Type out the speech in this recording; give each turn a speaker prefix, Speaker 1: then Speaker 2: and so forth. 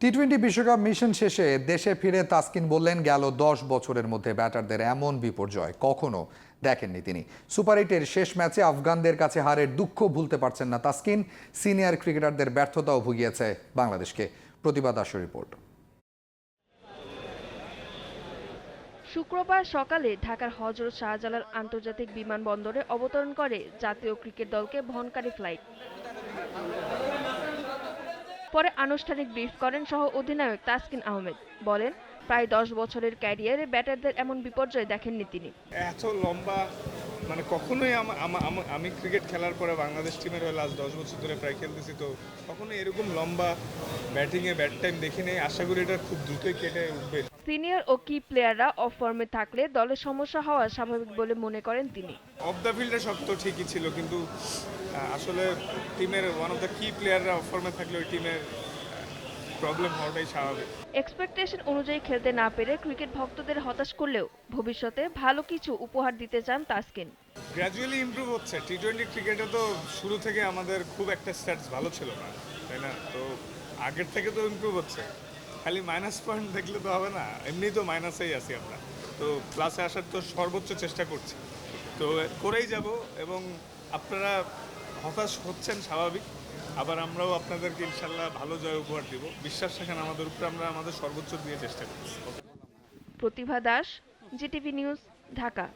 Speaker 1: T twenty বিশ্বকাপ mission শেষে দেশে ফিরে তাসকিন বললেন, গেল দশ বছরের মধ্যে ব্যাটারদের এমন বিপর্যয় কখনো দেখেননি তিনি। সুপার এইটের শেষ ম্যাচে আফগানদের কাছে হারের দুঃখ ভুলতে পারছেন না তাসকিন। সিনিয়র ক্রিকেটারদের ব্যর্থতাও ভুগিয়েছে বাংলাদেশকে। প্রতিবাদ আসর রিপোর্ট।
Speaker 2: শুক্রবার সকালে ঢাকার হজরত শাহজালাল আন্তর্জাতিক বিমানবন্দরে অবতরণ করে জাতীয় ক্রিকেট দলকে বহনকারী ফ্লাইট। পরে আনুষ্ঠানিক ব্রিফ করেন সহ অধিনায়ক তাসকিন আহমেদ। বলেন প্রায় দশ বছরের ক্যারিয়ারে ব্যাটারদের এমন বিপর্যয় দেখেননি তিনি।
Speaker 3: এত লম্বা মানে কখনোই আমা- ক্রিকেট খেলার পরে বাংলাদেশ টিমের হয়ে লাস্ট দশ বছর ধরে প্রায় খেলতেছি তো কখনো এরকম লম্বা ব্যাটিংয়ে ব্যাট টাইম দেখি নেই আশা করি এটা খুব দ্রুতই কেটে উঠবে।
Speaker 2: সিনিয়র ও কি প্লেয়াররা অফ ফর্মে থাকলে দলের সমস্যা হওয়া স্বাভাবিক বলে মনে করেন তিনি।
Speaker 3: অফ দ্য ফিল্ডে সব তো ঠিকই ছিল কিন্তু আসলে টিমের ওয়ান অফ দ্য কি প্লেয়াররা ফর্মে থাকলে ওই টিমের প্রবলেম হওয়াটাই স্বাভাবিক।
Speaker 2: এক্সপেকটেশন অনুযায়ী খেলতে না পেরে ক্রিকেট ভক্তদের হতাশ করলেও ভবিষ্যতে ভালো কিছু উপহার দিতে চান তাসকিন।
Speaker 3: গ্র্যাজুয়ালি ইমপ্রুভ হচ্ছে। টি টোয়েন্টি ক্রিকেটে তো শুরু থেকে আমাদের খুব একটা স্ট্যাটস ভালো ছিল না তাই না? তো আগের থেকে তো ইমপ্রুভ হচ্ছে। খালি মাইনাস পয়েন্ট দেখলে তো হবে না এমনি তো মাইনাসেই আছি আমরা। তো প্লাসে আসার তো সর্বোচ্চ চেষ্টা করছি। তো করেই যাব এবং আপনারা হতাশ হচ্ছেন স্বাভাবিক। আবার আমরাও আপনাদেরকে ইনশাল্লাহ ভালো জয় উপহার দিব। বিশ্বাস রাখেন, আমাদের উপরে আমরা আমাদের সর্বোচ্চ দিয়ে চেষ্টা করছি।
Speaker 2: Pratibha Das, GTV news, Dhaka.